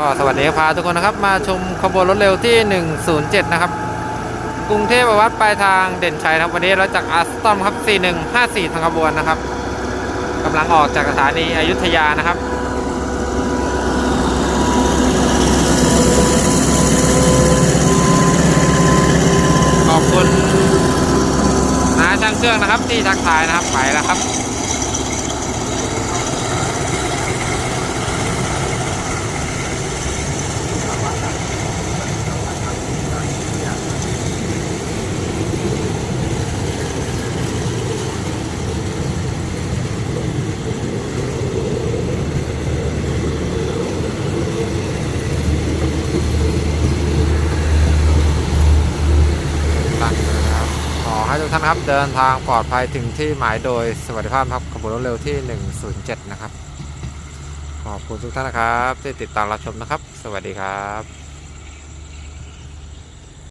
ก็สวัสดีพาทุกคนนะครับมาชมขบวนรถเร็วที่ 107 นะครับ กรุงเทพวัดปลายทางเด่นชัยนะครับวันนี้ราจากอาร์สตอมครับ 4154 ทางขบวนนะครับกำลังออกจากสถานีอยุธยานะครับขอบคุณนาช่างเครื่องนะครับที่ทักทายนะครับไปแล้วครับ ตั้งนะครับขอ ให้ทุกท่านครับเดินทางปลอดภัยถึงที่หมายโดยสวัสดิภาพครับขบวนรถเร็วที่ 107 นะครับ ขอบคุณทุกท่านนะครับที่ติดตามรับชมนะครับ สวัสดีครับ